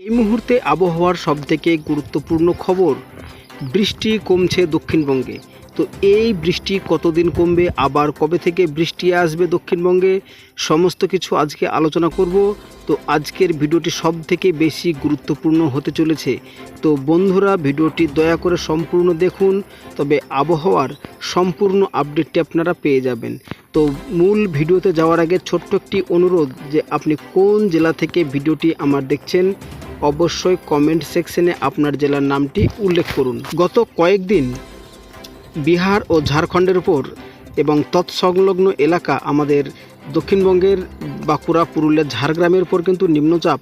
এই মুহূর্তে আবহাওয়ার সবথেকে গুরুত্বপূর্ণ খবর, বৃষ্টি কমছে দক্ষিণবঙ্গে। তো এই বৃষ্টি কতদিন কমবে, আবার কবে থেকে বৃষ্টি আসবে দক্ষিণবঙ্গে, সমস্ত কিছু আজকে আলোচনা করব। তো আজকের ভিডিওটি সব থেকে বেশি গুরুত্বপূর্ণ হতে চলেছে। তো বন্ধুরা, ভিডিওটি দয়া করে সম্পূর্ণ দেখুন, তবে আবহাওয়ার সম্পূর্ণ আপডেটটি আপনারা পেয়ে যাবেন। তো মূল ভিডিওতে যাওয়ার আগে ছোট্ট একটি অনুরোধ যে, আপনি কোন জেলা থেকে ভিডিওটি আমার দেখছেন অবশ্যই কমেন্ট সেকশনে আপনার জেলার নামটি উল্লেখ করুন। গত কয়েকদিন বিহার ও ঝাড়খণ্ডের উপর এবং তৎসংলগ্ন এলাকা আমাদের দক্ষিণবঙ্গের বাঁকুড়া, পুরুলিয়া, ঝাড়গ্রামের উপর কিন্তু নিম্নচাপ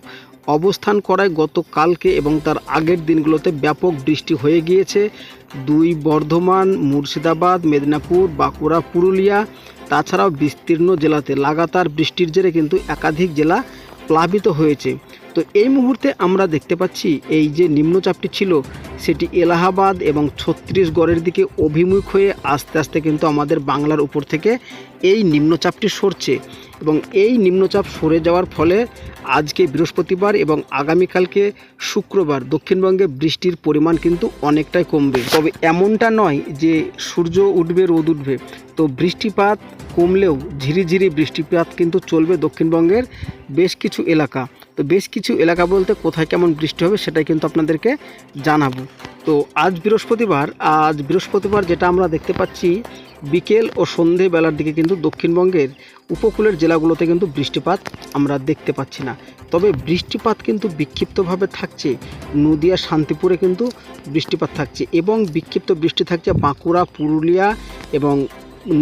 অবস্থান করায় গতকালকে এবং তার আগের দিনগুলোতে ব্যাপক বৃষ্টি হয়ে গিয়েছে। দুই বর্ধমান, মুর্শিদাবাদ, মেদিনীপুর, বাঁকুড়া, পুরুলিয়া, তাছাড়াও বিস্তীর্ণ জেলাতে লাগাতার বৃষ্টির জেরে কিন্তু একাধিক জেলা প্লাবিত হয়েছে। তো এই মুহূর্তে আমরা দেখতে পাচ্ছি এই যে নিম্নচাপটি ছিল, সেটি এলাহাবাদ এবং ছত্তিশগড়ের দিকে অভিমুখ হয়ে আস্তে আস্তে কিন্তু আমাদের বাংলার উপর থেকে এই নিম্নচাপটি সরছে এবং এই নিম্নচাপ সরে যাওয়ার ফলে আজকে বৃহস্পতিবার এবং আগামীকালকে শুক্রবার দক্ষিণবঙ্গে বৃষ্টির পরিমাণ কিন্তু অনেকটাই কমবে। তবে এমনটা নয় যে সূর্য উঠবে, রোদ উঠবে। তো বৃষ্টিপাত কমলেও ঝিরিঝিরি বৃষ্টিপাত কিন্তু চলবে দক্ষিণবঙ্গের বেশ কিছু এলাকা। তো বেশ কিছু এলাকা বলতে কোথায় কেমন বৃষ্টি হবে সেটাই কিন্তু আপনাদেরকে জানাব। তো আজ বৃহস্পতিবার আজ বৃহস্পতিবার যেটা আমরা দেখতে পাচ্ছি, বিকেল ও সন্ধে বেলার দিকে কিন্তু দক্ষিণবঙ্গের উপকূলের জেলাগুলোতে কিন্তু বৃষ্টিপাত আমরা দেখতে পাচ্ছি না। তবে বৃষ্টিপাত কিন্তু বিক্ষিপ্তভাবে থাকছে। নদিয়া, শান্তিপুরে কিন্তু বৃষ্টিপাত থাকছে এবং বিক্ষিপ্ত বৃষ্টি থাকছে বাঁকুড়া, পুরুলিয়া এবং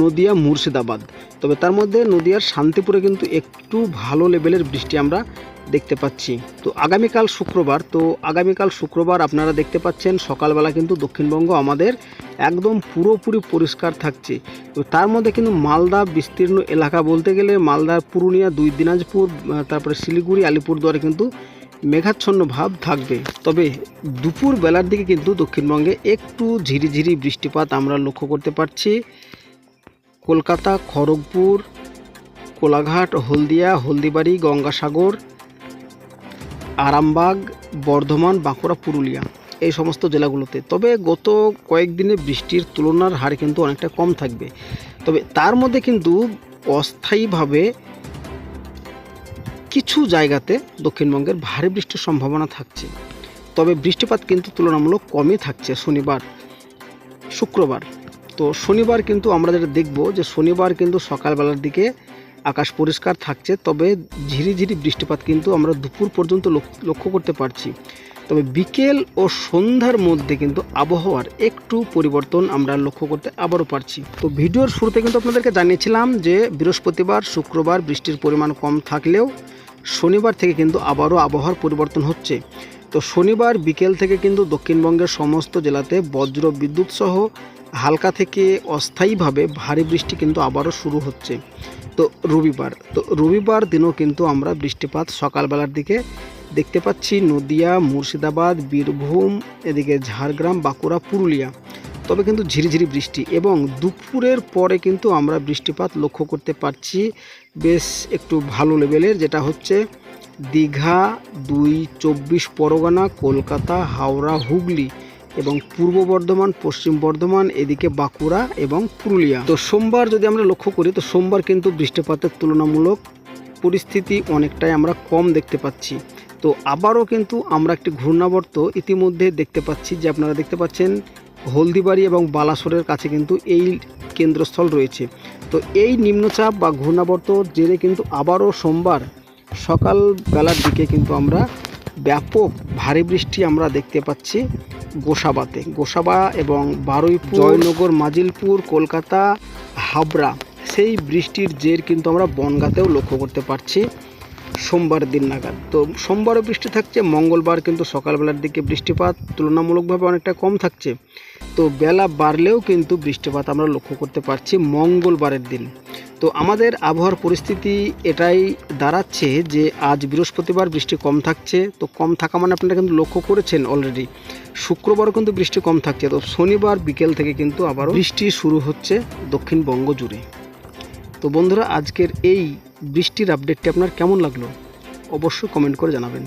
নদিয়া, মুর্শিদাবাদ। তবে তার মধ্যে নদিয়ার শান্তিপুরে কিন্তু একটু ভালো লেভেলের বৃষ্টি আমরা দেখতে পাচ্ছি। তো আগামীকাল শুক্রবার, তো আগামীকাল শুক্রবার আপনারা দেখতে পাচ্ছেন সকালবেলা কিন্তু দক্ষিণবঙ্গ আমাদের একদম পুরোপুরি পরিষ্কার থাকছে। তো তার মধ্যে কিন্তু মালদা বিস্তীর্ণ এলাকা বলতে গেলে মালদার পুরুলিয়া, দুই দিনাজপুর তারপরে শিলিগুড়ি, আলিপুরদুয়ারে কিন্তু মেঘাচ্ছন্ন ভাব থাকবে। তবে দুপুর বেলার দিকে কিন্তু দক্ষিণবঙ্গে একটু ঝিরিঝিরি বৃষ্টিপাত আমরা লক্ষ্য করতে পারছি। কলকাতা, খড়গপুর, কোলাঘাট, হলদিয়া, হলদিবাড়ি, গঙ্গাসাগর, আরামবাগ, বর্ধমান, বাঁকুড়া, পুরুলিয়া এই সমস্ত জেলাগুলোতে। তবে গত কয়েকদিনে বৃষ্টির তুলনার হার কিন্তু অনেকটা কম থাকবে। তবে তার মধ্যে কিন্তু অস্থায়ীভাবে কিছু জায়গাতে দক্ষিণবঙ্গের ভারী বৃষ্টির সম্ভাবনা থাকছে। তবে বৃষ্টিপাত কিন্তু তুলনামূলক কমই থাকছে শনিবার, শুক্রবার। তো শনিবার কিন্তু আমরা যেটা দেখব যে শনিবার কিন্তু সকালবেলার দিকে আকাশ পরিষ্কার থাকছে, তবে ঝিরিঝিরি বৃষ্টিপাত কিন্তু আমরা দুপুর পর্যন্ত লক্ষ- লক্ষ্য করতে পারছি। তবে বিকেল ও সন্ধ্যার মধ্যে কিন্তু আবহাওয়ার একটু পরিবর্তন আমরা লক্ষ্য করতে আবারও পারছি। তো ভিডিওর শুরুতে কিন্তু আপনাদেরকে জানিয়েছিলাম যে বৃহস্পতিবার, শুক্রবার বৃষ্টির পরিমাণ কম থাকলেও শনিবার থেকে কিন্তু আবারও আবহাওয়ার পরিবর্তন হচ্ছে। তো শনিবার বিকেল থেকে কিন্তু দক্ষিণবঙ্গের সমস্ত জেলাতে বজ্র বিদ্যুৎ সহ হালকা থেকে অস্থায়ীভাবে ভারী বৃষ্টি কিন্তু আবারও শুরু হচ্ছে। তো রবিবার তো রবিবার দিনও কিন্তু আমরা বৃষ্টিপাত সকালবেলার দিকে দেখতে পাচ্ছি নদিয়া, মুর্শিদাবাদ, বীরভূম, এদিকে ঝাড়গ্রাম, বাঁকুড়া, পুরুলিয়া। তবে কিন্তু ঝিরিঝিরি বৃষ্টি এবং দুপুরের পরে কিন্তু আমরা বৃষ্টিপাত লক্ষ্য করতে পারছি বেশ একটু ভালো লেভেলের, যেটা হচ্ছে দীঘা, দুই চব্বিশ পরগনা, কলকাতা, হাওড়া, হুগলি। এবং পূর্ব বর্ধমান, পশ্চিম বর্ধমান, এদিকে বাঁকুড়া এবং পুরুলিয়া। তো সোমবার যদি আমরা লক্ষ্য করি, তো সোমবার কিন্তু বৃষ্টিপাতের তুলনামূলক পরিস্থিতি অনেকটাই আমরা কম দেখতে পাচ্ছি। তো আবারও কিন্তু আমরা একটি ঘূর্ণাবর্ত ইতিমধ্যে দেখতে পাচ্ছি যে আপনারা দেখতে পাচ্ছেন, হলদিবাড়ি এবং বালাসোরের কাছে কিন্তু এই কেন্দ্রস্থল রয়েছে। তো এই নিম্নচাপ বা ঘূর্ণাবর্ত জেরে কিন্তু আবারও সোমবার সকাল বেলার দিকে কিন্তু আমরা ব্যাপক ভারী বৃষ্টি আমরা দেখতে পাচ্ছি। গোসাবাতে। গোসাবা এবং বারুইপুর, জয়নগর, মাজিলপুর, কলকাতা, হাবড়া, সেই বৃষ্টির জের কিন্তু আমরা বনগাতেও লক্ষ্য করতে পারছি সোমবার দিন নাগাদ। তো সোমবারও বৃষ্টি থাকছে, মঙ্গলবার কিন্তু সকালবেলার দিকে বৃষ্টিপাত তুলনামূলকভাবে অনেকটা কম থাকছে। তো বেলা বাড়লেও কিন্তু বৃষ্টিপাত আমরা লক্ষ্য করতে পারছি মঙ্গলবারের দিন। তো আমাদের আবহাওয়ার পরিস্থিতি এটাই দাঁড়াচ্ছে যে আজ বৃহস্পতিবার বৃষ্টি কম থাকছে। তো কম থাকা মানে আপনারা কিন্তু লক্ষ্য করেছেন অলরেডি শুক্রবারও কিন্তু বৃষ্টি কম থাকছে। তো শনিবার বিকেল থেকে কিন্তু আবারও বৃষ্টি শুরু হচ্ছে দক্ষিণবঙ্গ জুড়ে। তো বন্ধুরা, আজকের এই বৃষ্টির আপডেটটি আপনার কেমন লাগল? অবশ্যই কমেন্ট করে জানাবেন।